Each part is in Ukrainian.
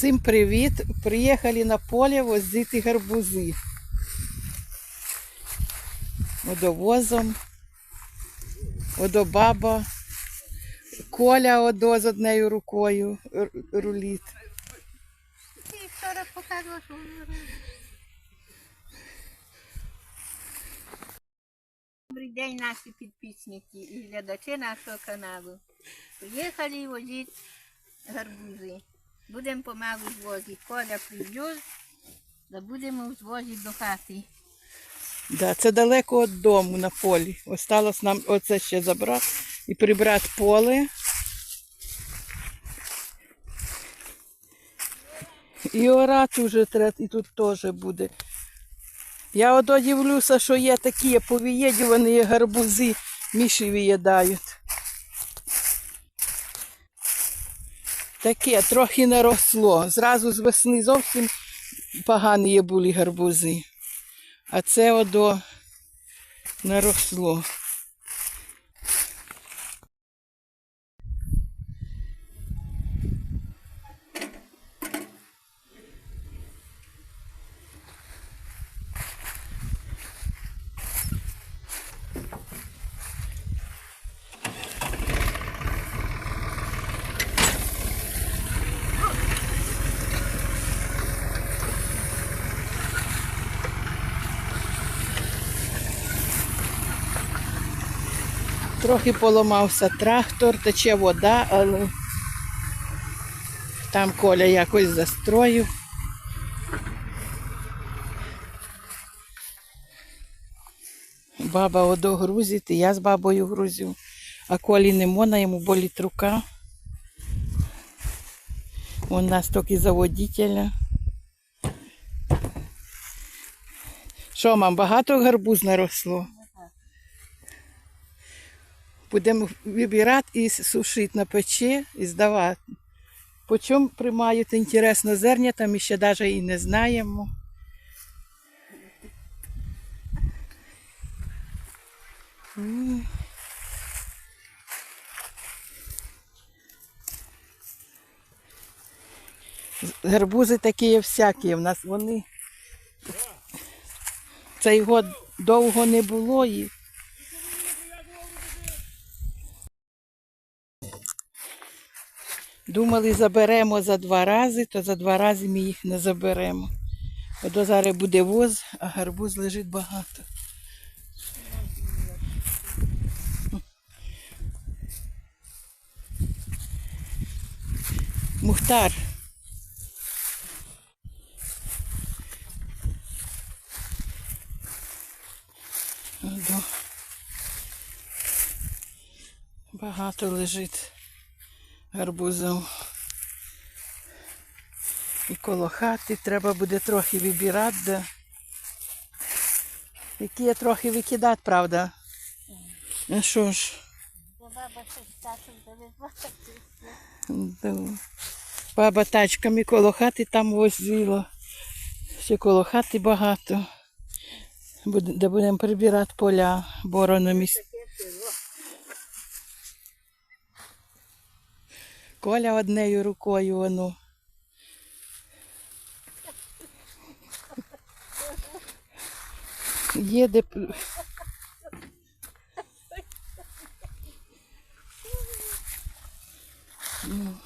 Всім привіт! Приїхали на поле возити гарбузи. Водовозом. Одо баба. Коля одо з однією рукою р- рулить. Ти вчора показував, що воно робить. Добрий день, наші підписники і глядачі нашого каналу. Приїхали возити гарбузи. Будемо помалу звозити. Коля привез, да будемо звозити до хати. Да, це далеко від дому на полі. Осталось нам оце ще забрати і прибрати поле. І орати вже треба, і тут теж буде. Я ото дивлюся, що є такі повієдювані гарбузи, міші виїдають. Таке трохи наросло. Зразу з весни зовсім погані були гарбузи. А це одо наросло. Трохи поламався трактор, тече вода, але там Коля якось застроїв. Баба одо грузить, і я з бабою грузю. А Колі не можна, йому болить рука. Он нас тільки за водителя. Що, мам, багато гарбуз наросло? Будемо вибирати і сушити на печі і здавати. По чому приймають інтересно зернята, ми ще навіть і не знаємо. Гарбузи такі всякі. В нас вони. Цей год довго не було і Думали, заберемо за два рази, то за два рази ми їх не заберемо. Ото зараз буде воз, а гарбуз лежить багато. Мухтар. Багато лежить гарбузом. І коло хати треба буде трохи вибирати, де. Які є трохи викидати, правда? А що ж? Баба. Да. Тачками коло хати там возила. Ще коло хати багато. Де будемо прибирати поля, борону місць. Коля однією рукою воно. Їде. Ну.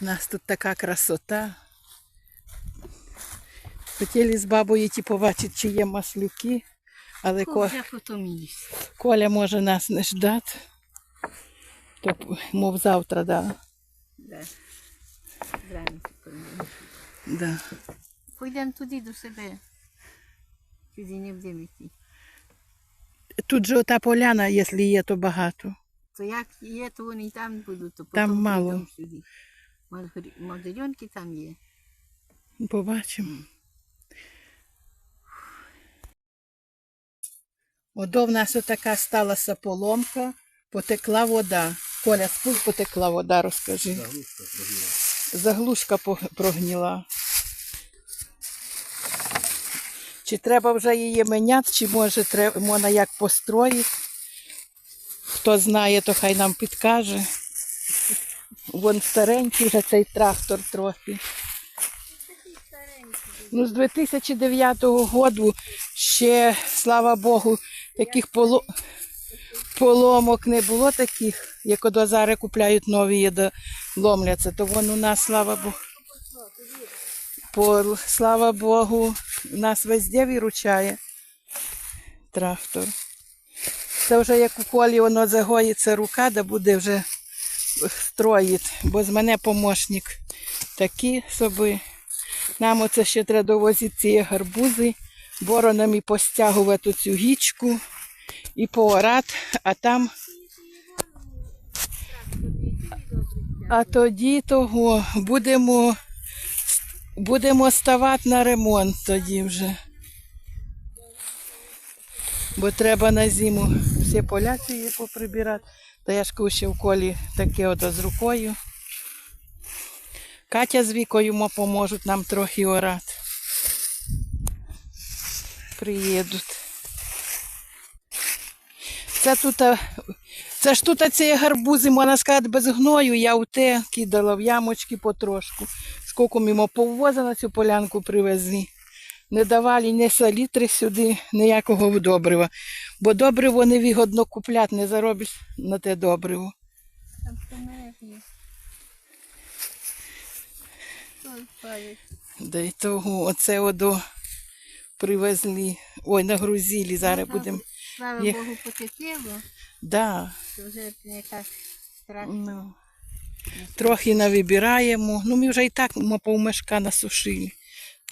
У нас тут така красота. Хотіли з бабою йти побачити, чи є маслюки, але Ко... Вже потомілись. Коля може нас не ждати. То, мов завтра, да. Да. Зранку. Да. Пойдемо туди до себе. Туди не будемо йти. Тут же ота поляна, якщо є, то багато. То як є, то вони і там будуть, то Там мало. прийдемо сюди. Модеренки там є. Побачимо. Одо в нас отака сталася поломка, потекла вода. Коля, спусть потекла вода, розкажи. Заглушка прогніла. Заглушка прогніла. Чи треба вже її міняти, чи може треба, можна як построїти? Хто знає, то хай нам підкаже. Вон старенький вже цей трактор трохи. Ну, з 2009 року ще, слава Богу, таких поло... поломок не було таких, як от зараз купляють нові до- ломляться, то вон у нас, слава Богу. Слава Богу, нас везде виручає трактор. Це вже як у колі воно загоїться рука, да буде вже строїть, бо з мене помощник такі собі. Нам оце ще треба довозити ці гарбузи, боронам і постягувати цю гічку і поорати, а там. А тоді того будемо, будемо ставати на ремонт тоді вже. Бо треба на зиму всі поля ці поприбирати. Та я ж кажу, ще в колі таке ото з рукою. Катя з Вікою поможуть нам трохи орати. Приїдуть. Це тут, це ж тут ці гарбузи, можна сказати, без гною. Я у те кидала в ямочки потрошку. Скільки мимо повоза на цю полянку привезли. Не давали ні салітри сюди, ніякого добрива. Бо добриво невигодно купляти, не заробиш на те добриво. Там. Да того, оце одо привезли. Ой, нагрузили, зараз будемо. Слава Є. Богу, потепліло, Да, вже не так страшно. ну, трохи навибираємо. Ну, ми вже і так повмешка насушили.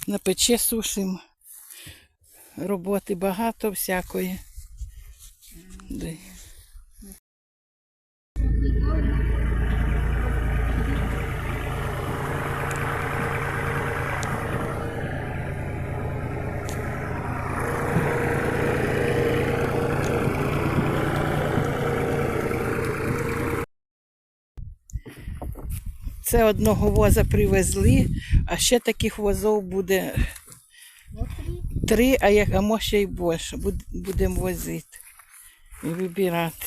На печі сушимо. Роботи багато всякої. Це одного воза привезли, а ще таких возов буде три, а як а може й більше. Будемо возити і вибирати.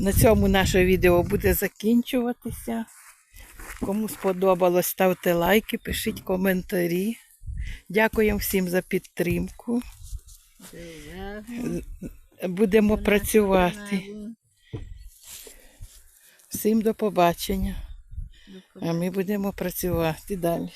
На цьому наше відео буде закінчуватися. Кому сподобалось, ставте лайки, пишіть коментарі. Дякуємо всім за підтримку. Будемо працювати. Всім до побачення. А ми будемо працювати далі.